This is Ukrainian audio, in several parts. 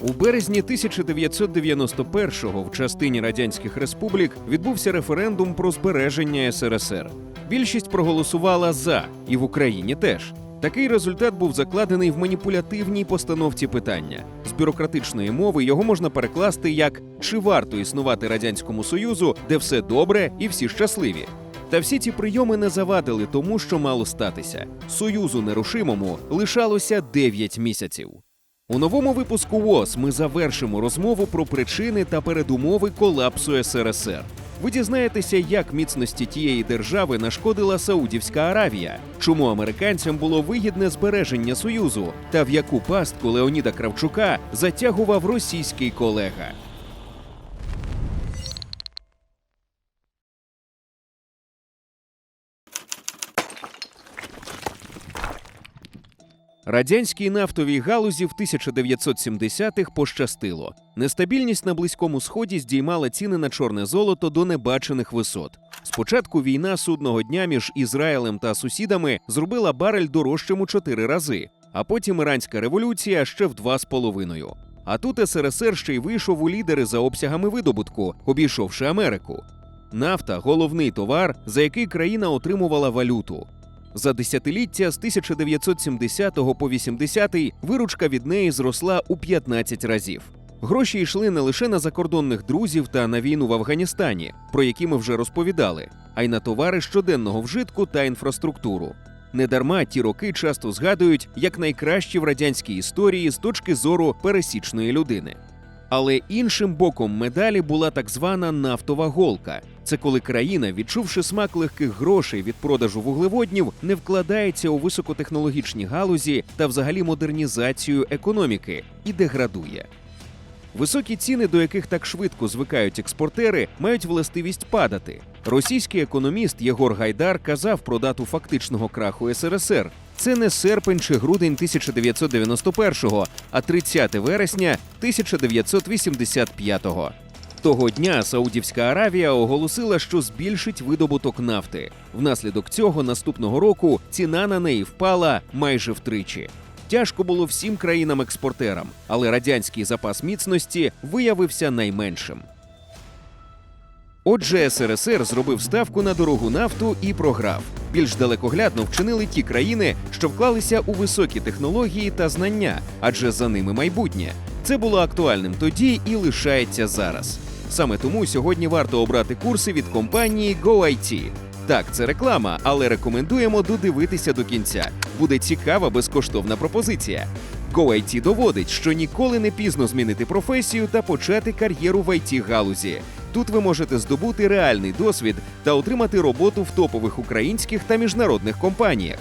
У березні 1991-го в частині радянських республік відбувся референдум про збереження СРСР. Більшість проголосувала за, і в Україні теж. Такий результат був закладений в маніпулятивній постановці питання. З бюрократичної мови його можна перекласти як чи варто існувати радянському союзу, де все добре і всі щасливі. Та всі ці прийоми не завадили тому, що мало статися. Союзу нерушимому лишалося 9 місяців. У новому випуску ВОЗ ми завершимо розмову про причини та передумови колапсу СРСР. Ви дізнаєтеся, як міцності тієї держави нашкодила Саудівська Аравія, чому американцям було вигідне збереження союзу, та в яку пастку Леоніда Кравчука затягував російський колега. Радянській нафтовій галузі в 1970-х пощастило. Нестабільність на близькому сході здіймала ціни на чорне золото до небачених висот. Спочатку війна судного дня між Ізраїлем та сусідами зробила барель дорожчим у чотири рази, а потім іранська революція ще в два з половиною. А тут СРСР ще й вийшов у лідери за обсягами видобутку, обійшовши Америку. Нафта головний товар, за який країна отримувала валюту. За десятиліття з 1970 по 80 виручка від неї зросла у 15 разів. Гроші йшли не лише на закордонних друзів та на війну в Афганістані, про які ми вже розповідали, а й на товари щоденного вжитку та інфраструктуру. Недарма ті роки часто згадують як найкращі в радянській історії з точки зору пересічної людини. Але іншим боком медалі була так звана нафтова голка. Це коли країна, відчувши смак легких грошей від продажу вуглеводнів, не вкладається у високотехнологічні галузі та взагалі модернізацію економіки і деградує. Високі ціни, до яких так швидко звикають експортери, мають властивість падати. Російський економіст Єгор Гайдар казав про дату фактичного краху СРСР. Це не серпень чи грудень 1991-го, а 30 вересня 1985-го. Того дня Саудівська Аравія оголосила, що збільшить видобуток нафти. Внаслідок цього наступного року ціна на неї впала майже втричі. Тяжко було всім країнам-експортерам, але радянський запас міцності виявився найменшим. Отже, СРСР зробив ставку на дорогу нафту і програв. Більш далекоглядно вчинили ті країни, що вклалися у високі технології та знання, адже за ними майбутнє. Це було актуальним тоді і лишається зараз. Саме тому сьогодні варто обрати курси від компанії GoIT. Так, це реклама, але рекомендуємо додивитися до кінця. Буде цікава безкоштовна пропозиція. GoIT доводить, що ніколи не пізно змінити професію та почати кар'єру в it галузі. Тут ви можете здобути реальний досвід та отримати роботу в топових українських та міжнародних компаніях.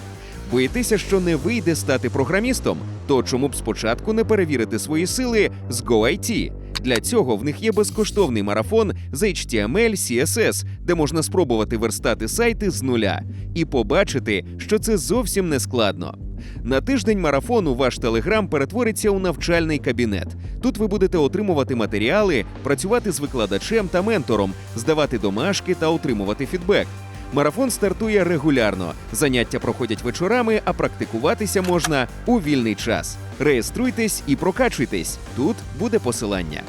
Боїтеся, що не вийде стати програмістом? То чому б спочатку не перевірити свої сили з GoIT? Для цього в них є безкоштовний марафон з HTML, CSS, де можна спробувати верстати сайти з нуля і побачити, що це зовсім не складно. На тиждень марафону ваш телеграм перетвориться у навчальний кабінет. Тут ви будете отримувати матеріали, працювати з викладачем та ментором, здавати домашки та отримувати фідбек. Марафон стартує регулярно. Заняття проходять вечорами, а практикуватися можна у вільний час. Реєструйтесь і прокачуйтесь. Тут буде посилання.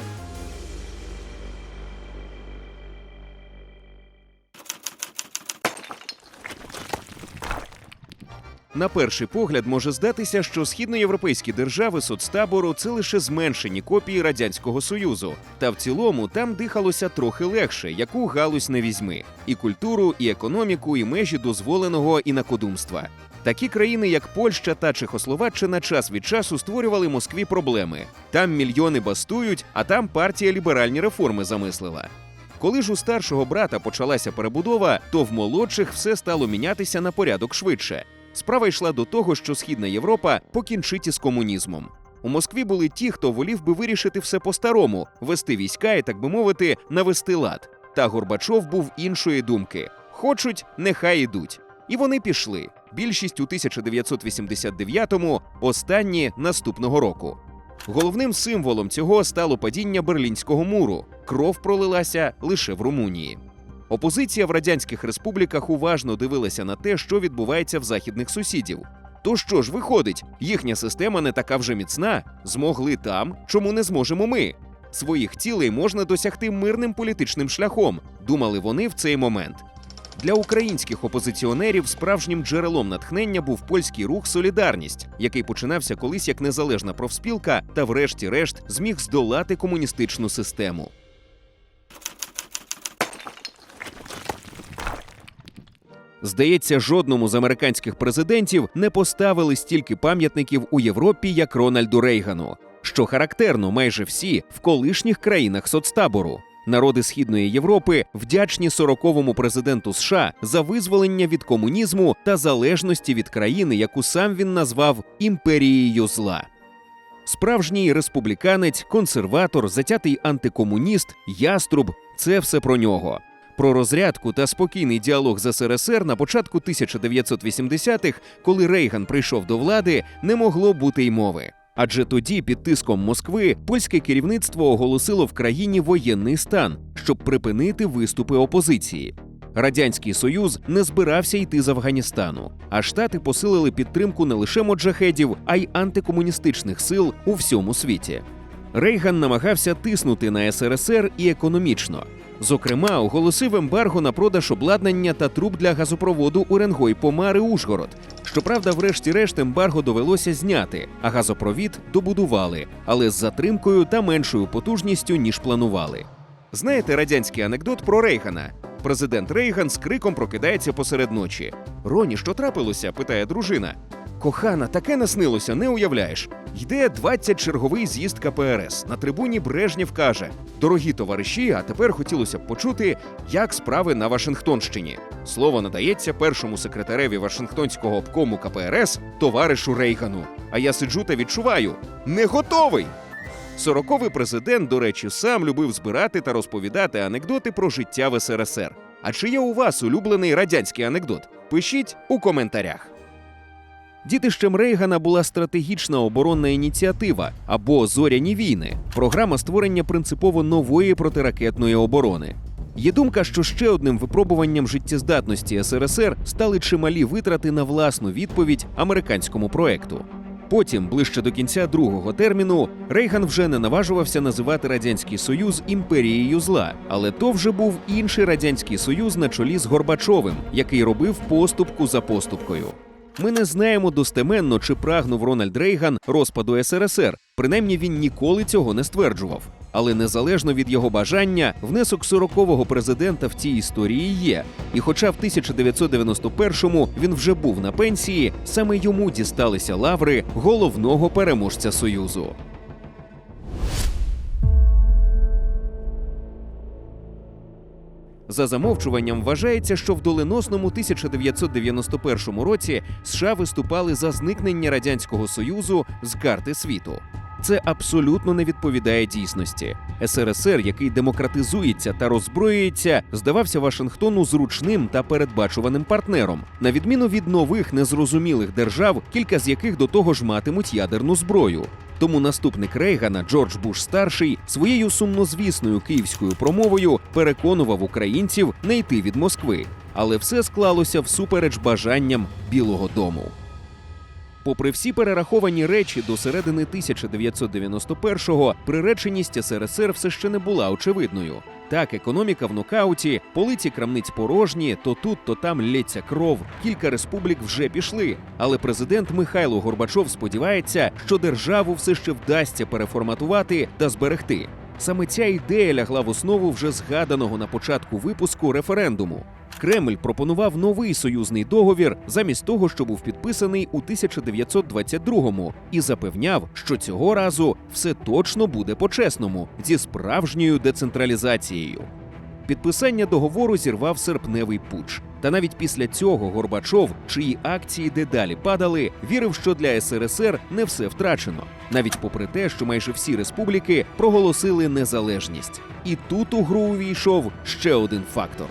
На перший погляд може здатися, що східноєвропейські держави соцтабору це лише зменшені копії радянського союзу. Та в цілому там дихалося трохи легше, яку галузь не візьми: і культуру, і економіку, і межі дозволеного інакодумства. Такі країни, як Польща та Чехословаччина, час від часу створювали Москві проблеми. Там мільйони бастують, а там партія ліберальні реформи замислила. Коли ж у старшого брата почалася перебудова, то в молодших все стало мінятися на порядок швидше. Справа йшла до того, що Східна Європа покінчить із комунізмом. У Москві були ті, хто волів би вирішити все по-старому, вести війська і, так би мовити, навести лад. Та Горбачов був іншої думки: хочуть, нехай ідуть. І вони пішли. Більшість у 1989-му, останні наступного року. Головним символом цього стало падіння Берлінського муру. Кров пролилася лише в Румунії. Опозиція в радянських республіках уважно дивилася на те, що відбувається в західних сусідів. То що ж виходить, їхня система не така вже міцна. Змогли там, чому не зможемо ми. Своїх цілей можна досягти мирним політичним шляхом, думали вони в цей момент. Для українських опозиціонерів справжнім джерелом натхнення був польський рух Солідарність, який починався колись як незалежна профспілка та, врешті-решт, зміг здолати комуністичну систему. Здається, жодному з американських президентів не поставили стільки пам'ятників у Європі, як Рональду Рейгану. Що характерно, майже всі в колишніх країнах соцтабору. Народи Східної Європи вдячні 40-му президенту США за визволення від комунізму та залежності від країни, яку сам він назвав імперією зла. Справжній республіканець, консерватор, затятий антикомуніст, яструб це все про нього. Про розрядку та спокійний діалог з СРСР на початку 1980-х, коли Рейган прийшов до влади, не могло бути й мови. Адже тоді, під тиском Москви, польське керівництво оголосило в країні воєнний стан, щоб припинити виступи опозиції. Радянський Союз не збирався йти з Афганістану, а Штати посилили підтримку не лише моджахедів, а й антикомуністичних сил у всьому світі. Рейган намагався тиснути на СРСР і економічно. Зокрема, оголосив ембарго на продаж обладнання та труб для газопроводу Уренгой Помари Ужгород. Щоправда, врешті-решт ембарго довелося зняти, а газопровід добудували, але з затримкою та меншою потужністю ніж планували. Знаєте радянський анекдот про Рейгана? Президент Рейган з криком прокидається посеред ночі. Роні, що трапилося? питає дружина. Кохана, таке наснилося, не уявляєш. Йде 20 черговий з'їзд КПРС. На трибуні Брежнєв каже: Дорогі товариші, а тепер хотілося б почути, як справи на Вашингтонщині. Слово надається першому секретареві Вашингтонського обкому КПРС товаришу Рейгану. А я сиджу та відчуваю: не готовий. Сороковий президент, до речі, сам любив збирати та розповідати анекдоти про життя в СРСР. А чи є у вас улюблений радянський анекдот? Пишіть у коментарях. Дітищем Рейгана була стратегічна оборонна ініціатива або зоряні війни, програма створення принципово нової протиракетної оборони. Є думка, що ще одним випробуванням життєздатності СРСР стали чималі витрати на власну відповідь американському проекту. Потім, ближче до кінця другого терміну, Рейган вже не наважувався називати радянський союз імперією зла, але то вже був інший радянський союз на чолі з Горбачовим, який робив поступку за поступкою. Ми не знаємо достеменно, чи прагнув Рональд Рейган розпаду СРСР. Принаймні він ніколи цього не стверджував. Але незалежно від його бажання, внесок 40-го президента в цій історії є. І хоча в 1991-му він вже був на пенсії, саме йому дісталися лаври головного переможця Союзу. За замовчуванням вважається, що в доленосному 1991 році США виступали за зникнення радянського союзу з карти світу. Це абсолютно не відповідає дійсності. СРСР, який демократизується та роззброюється, здавався Вашингтону зручним та передбачуваним партнером, на відміну від нових незрозумілих держав, кілька з яких до того ж матимуть ядерну зброю. Тому наступник Рейгана Джордж Буш старший своєю сумнозвісною київською промовою переконував українців не йти від Москви, але все склалося всупереч бажанням Білого Дому. Попри всі перераховані речі до середини 1991-го, приреченість СРСР все ще не була очевидною. Так, економіка в нокауті, полиці крамниць порожні, то тут, то там лється кров. Кілька республік вже пішли. Але президент Михайло Горбачов сподівається, що державу все ще вдасться переформатувати та зберегти. Саме ця ідея лягла в основу вже згаданого на початку випуску референдуму. Кремль пропонував новий союзний договір замість того, що був підписаний у 1922-му, і запевняв, що цього разу все точно буде по-чесному зі справжньою децентралізацією. Підписання договору зірвав серпневий пуч. Та навіть після цього Горбачов, чиї акції дедалі падали, вірив, що для СРСР не все втрачено, навіть попри те, що майже всі республіки проголосили незалежність. І тут у гру увійшов ще один фактор.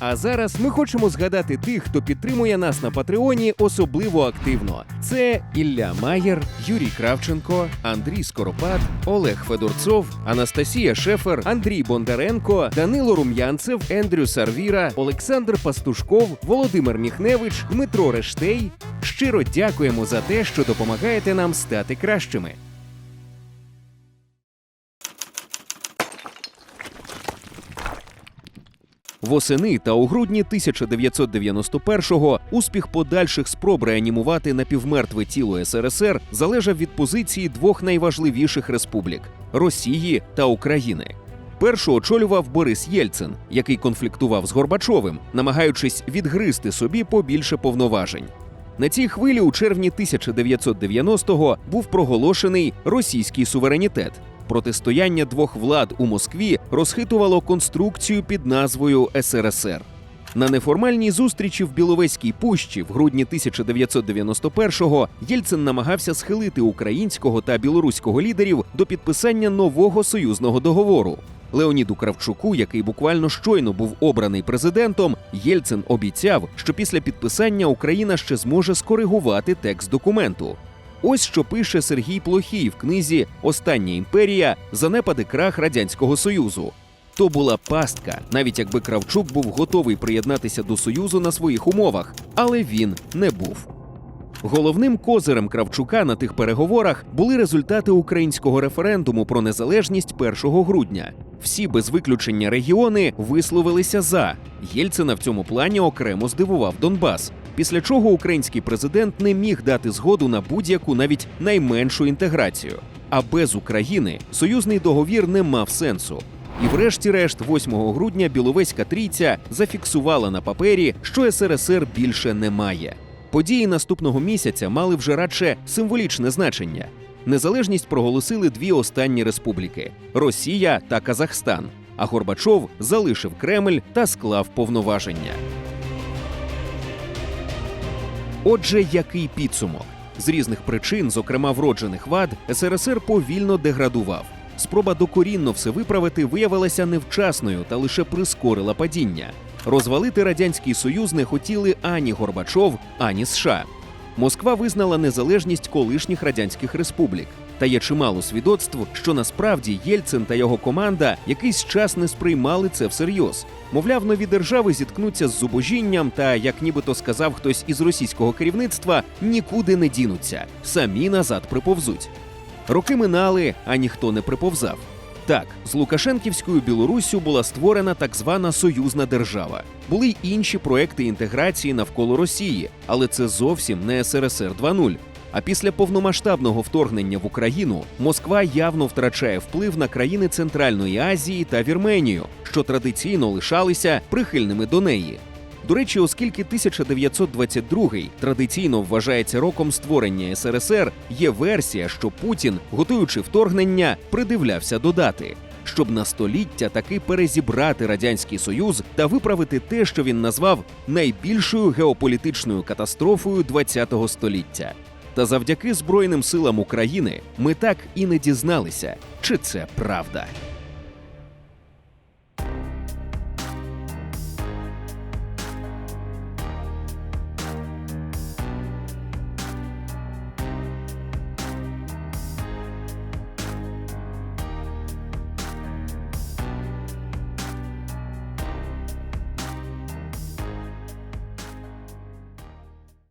А зараз ми хочемо згадати тих, хто підтримує нас на Патреоні особливо активно. Це Ілля Маєр, Юрій Кравченко, Андрій Скоропад, Олег Федорцов, Анастасія Шефер, Андрій Бондаренко, Данило Рум'янцев, Ендрю Сарвіра, Олександр Пастушков, Володимир Міхневич, Дмитро Рештей. Щиро дякуємо за те, що допомагаєте нам стати кращими. Восени та у грудні 1991-го успіх подальших спроб реанімувати напівмертве тіло СРСР залежав від позиції двох найважливіших республік Росії та України. Першу очолював Борис Єльцин, який конфліктував з Горбачовим, намагаючись відгризти собі побільше повноважень. На цій хвилі у червні 1990-го був проголошений російський суверенітет. Протистояння двох влад у Москві розхитувало конструкцію під назвою СРСР. На неформальній зустрічі в Біловезькій пущі в грудні 1991-го Єльцин намагався схилити українського та білоруського лідерів до підписання нового союзного договору. Леоніду Кравчуку, який буквально щойно був обраний президентом, Єльцин обіцяв, що після підписання Україна ще зможе скоригувати текст документу. Ось що пише Сергій Плохій в книзі Остання імперія занепади крах радянського союзу. То була пастка, навіть якби Кравчук був готовий приєднатися до союзу на своїх умовах, але він не був. Головним козирем Кравчука на тих переговорах були результати українського референдуму про незалежність 1 грудня. Всі без виключення регіони висловилися за. Єльцина в цьому плані окремо здивував Донбас. Після чого український президент не міг дати згоду на будь-яку навіть найменшу інтеграцію. А без України союзний договір не мав сенсу. І врешті-решт, 8 грудня Біловезька трійця зафіксувала на папері, що СРСР більше немає. Події наступного місяця мали вже радше символічне значення. Незалежність проголосили дві останні республіки Росія та Казахстан. А Горбачов залишив Кремль та склав повноваження. Отже, який підсумок? З різних причин, зокрема вроджених вад, СРСР повільно деградував. Спроба докорінно все виправити виявилася невчасною та лише прискорила падіння. Розвалити радянський союз не хотіли ані Горбачов, ані США. Москва визнала незалежність колишніх радянських республік. Та є чимало свідоцтв, що насправді Єльцин та його команда якийсь час не сприймали це всерйоз. Мовляв, нові держави зіткнуться з зубожінням, та, як нібито сказав хтось із російського керівництва, нікуди не дінуться, самі назад приповзуть. Роки минали, а ніхто не приповзав. Так, з Лукашенківською Білоруссю була створена так звана союзна держава. Були й інші проекти інтеграції навколо Росії, але це зовсім не СРСР 2.0. А після повномасштабного вторгнення в Україну Москва явно втрачає вплив на країни Центральної Азії та Вірменію, що традиційно лишалися прихильними до неї. До речі, оскільки 1922 традиційно вважається роком створення СРСР, є версія, що Путін, готуючи вторгнення, придивлявся до дати, щоб на століття таки перезібрати радянський союз та виправити те, що він назвав найбільшою геополітичною катастрофою ХХ століття. Та завдяки Збройним силам України ми так і не дізналися, чи це правда.